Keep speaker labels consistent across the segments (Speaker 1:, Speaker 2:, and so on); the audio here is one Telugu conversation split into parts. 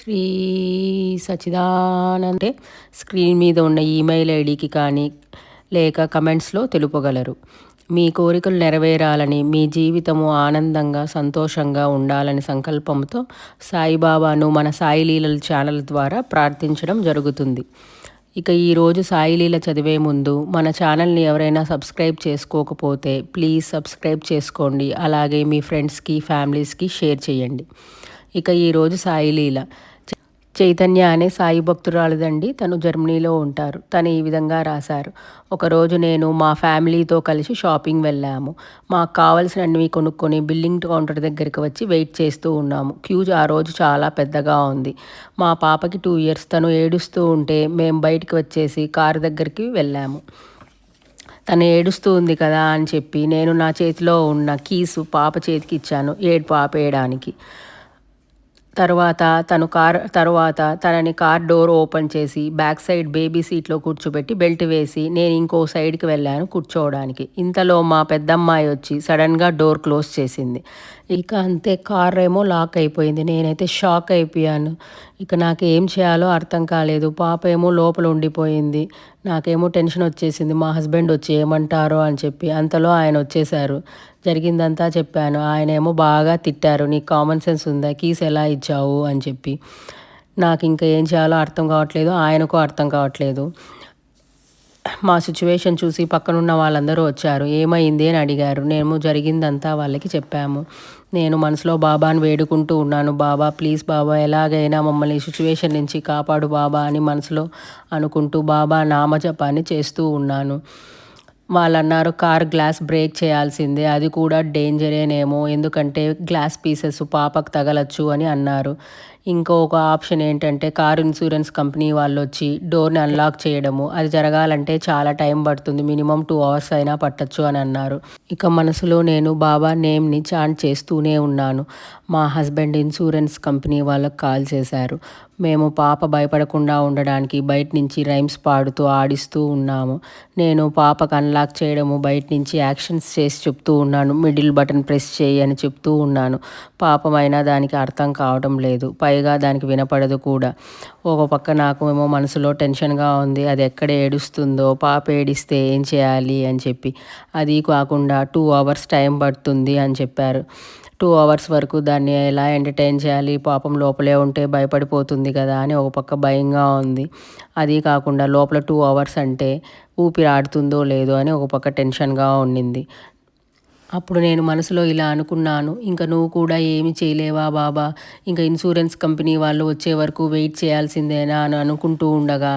Speaker 1: శ్రీ సచిదానందే స్క్రీన్ మీద ఉన్న ఈమెయిల్ ఐడికి కానీ లేక కమెంట్స్లో తెలుపగలరు. మీ కోరికలు నెరవేరాలని మీ జీవితము ఆనందంగా సంతోషంగా ఉండాలని సంకల్పంతో సాయిబాబాను మన సాయిలీలల ఛానల్ ద్వారా ప్రార్థించడం జరుగుతుంది. ఇక ఈరోజు సాయిలీల చదివే ముందు మన ఛానల్ని ఎవరైనా సబ్స్క్రైబ్ చేసుకోకపోతే ప్లీజ్ సబ్స్క్రైబ్ చేసుకోండి. అలాగే మీ ఫ్రెండ్స్కి ఫ్యామిలీస్కి షేర్ చేయండి. ఇక ఈరోజు సాయిలీల చైతన్య అనే సాయి భక్తురాలదండి. తను జర్మనీలో ఉంటారు. తను ఈ విధంగా రాశారు. ఒకరోజు నేను మా ఫ్యామిలీతో కలిసి షాపింగ్ వెళ్ళాము. మాకు కావలసినవి కొనుక్కొని బిల్లింగ్ కౌంటర్ దగ్గరికి వచ్చి వెయిట్ చేస్తూ ఉన్నాము. క్యూ ఆ రోజు చాలా పెద్దగా ఉంది. మా పాపకి టూ ఇయర్స్. తను ఏడుస్తూ ఉంటే మేము బయటికి వచ్చేసి కారు దగ్గరికి వెళ్ళాము. తను ఏడుస్తూ ఉంది కదా అని చెప్పి నేను నా చేతిలో ఉన్న కీసు పాప చేతికి ఇచ్చాను. ఏడు పాప వేయడానికి తర్వాత తను కార్ తరువాత తనని కార్ డోర్ ఓపెన్ చేసి బ్యాక్ సైడ్ బేబీ సీట్లో కూర్చోబెట్టి బెల్ట్ వేసి నేను ఇంకో సైడ్కి వెళ్ళాను కూర్చోవడానికి. ఇంతలో మా పెద్దమ్మాయి వచ్చి సడన్గా డోర్ క్లోజ్ చేసింది. ఇక అంతే కార్ ఏమో లాక్ అయిపోయింది. నేనైతే షాక్ అయిపోయాను. ఇక నాకు ఏం చేయాలో అర్థం కాలేదు. పాప ఏమో లోపల ఉండిపోయింది. నాకేమో టెన్షన్ వచ్చేసింది. మా హస్బెండ్ వచ్చి ఏమంటారో అని చెప్పి అంతలో ఆయన వచ్చేసారు జరిగిందంతా చెప్పాను. ఆయన ఏమో బాగా తిట్టారు. నీకు కామన్ సెన్స్ ఉందా? కీస్ ఎలా ఇచ్చావు? అని చెప్పి. నాకు ఇంకా ఏం చేయాలో అర్థం కావట్లేదు. ఆయనకు అర్థం కావట్లేదు. మా సిచ్యువేషన్ చూసి పక్కనున్న వాళ్ళందరూ వచ్చారు. ఏమైంది అని అడిగారు. నేను జరిగిందంతా వాళ్ళకి చెప్పాము. నేను మనసులో బాబాని వేడుకుంటూ ఉన్నాను. బాబా ప్లీజ్ బాబా ఎలాగైనా మమ్మల్ని సిచ్యువేషన్ నుంచి కాపాడు బాబా అని మనసులో అనుకుంటూ బాబా నామజపాన్ని చేస్తూ ఉన్నాను. వాళ్ళు అన్నారు కార్ గ్లాస్ బ్రేక్ చేయాల్సిందే అది కూడా డేంజరేనేమో ఎందుకంటే గ్లాస్ పీసెస్ పాపకు తగలచ్చు అని అన్నారు. ఇంకొక ఆప్షన్ ఏంటంటే కార్ ఇన్సూరెన్స్ కంపెనీ వాళ్ళు వచ్చి డోర్ని అన్లాక్ చేయడము. అది జరగాలంటే చాలా టైం పడుతుంది మినిమం టూ అవర్స్ అయినా పట్టచ్చు అని అన్నారు. ఇక మనసులో నేను బాబా నేమ్ని చాంట్ చేస్తూనే ఉన్నాను. మా హస్బెండ్ ఇన్సూరెన్స్ కంపెనీ వాళ్ళకి కాల్ చేశారు. మేము పాప భయపడకుండా ఉండడానికి బయట నుంచి రైమ్స్ పాడుతూ ఆడిస్తూ ఉన్నాము. నేను పాపకు అన్లాక్ చేయడము బయట నుంచి యాక్షన్స్ చేసి చెప్తూ ఉన్నాను. మిడిల్ బటన్ ప్రెస్ చేయి అని చెప్తూ ఉన్నాను. పాపమైనా దానికి అర్థం కావడం లేదు. పైగా దానికి వినపడదు కూడా. ఒక పక్క నాకు ఏమో మనసులో టెన్షన్గా ఉంది. అది ఎక్కడ ఏడుస్తుందో పాప ఏడిస్తే ఏం చేయాలి అని చెప్పి. అది కాకుండా టూ అవర్స్ టైం పడుతుంది అని చెప్పారు. టూ అవర్స్ వరకు దాన్ని ఎలా ఎంటర్టైన్ చేయాలి పాపం లోపలే ఉంటే భయపడిపోతుంది కదా అని ఒక పక్క భయంగా ఉంది. అది కాకుండా లోపల టూ అవర్స్ అంటే ఊపిరి ఆడుతుందో లేదో అని ఒక పక్క టెన్షన్గా ఉండింది. అప్పుడు నేను మనసులో ఇలా అనుకున్నాను ఇంకా నువ్వు కూడా ఏమి చేయలేవా బాబా? ఇంకా ఇన్సూరెన్స్ కంపెనీ వాళ్ళు వచ్చే వరకు వెయిట్ చేయాల్సిందేనా? అని అనుకుంటూ ఉండగా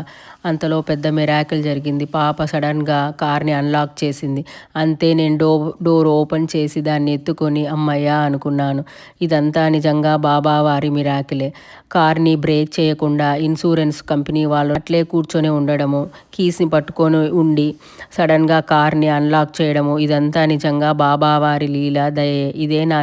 Speaker 1: అంతలో పెద్ద మిరాకిల్ జరిగింది. పాప సడన్గా కార్ని అన్లాక్ చేసింది. అంతే నేను డో డోర్ ఓపెన్ చేసి దాన్ని ఎత్తుకొని అమ్మయ్యా అనుకున్నాను. ఇదంతా నిజంగా బాబా వారి మిరాకిలే. కార్ని బ్రేక్ చేయకుండా ఇన్సూరెన్స్ కంపెనీ వాళ్ళు అట్లే కూర్చొని ఉండడము కీస్ని పట్టుకొని ఉండి సడన్గా కార్ని అన్లాక్ చేయడము ఇదంతా నిజంగా బాబా వారి లీల దయే. ఇదే నా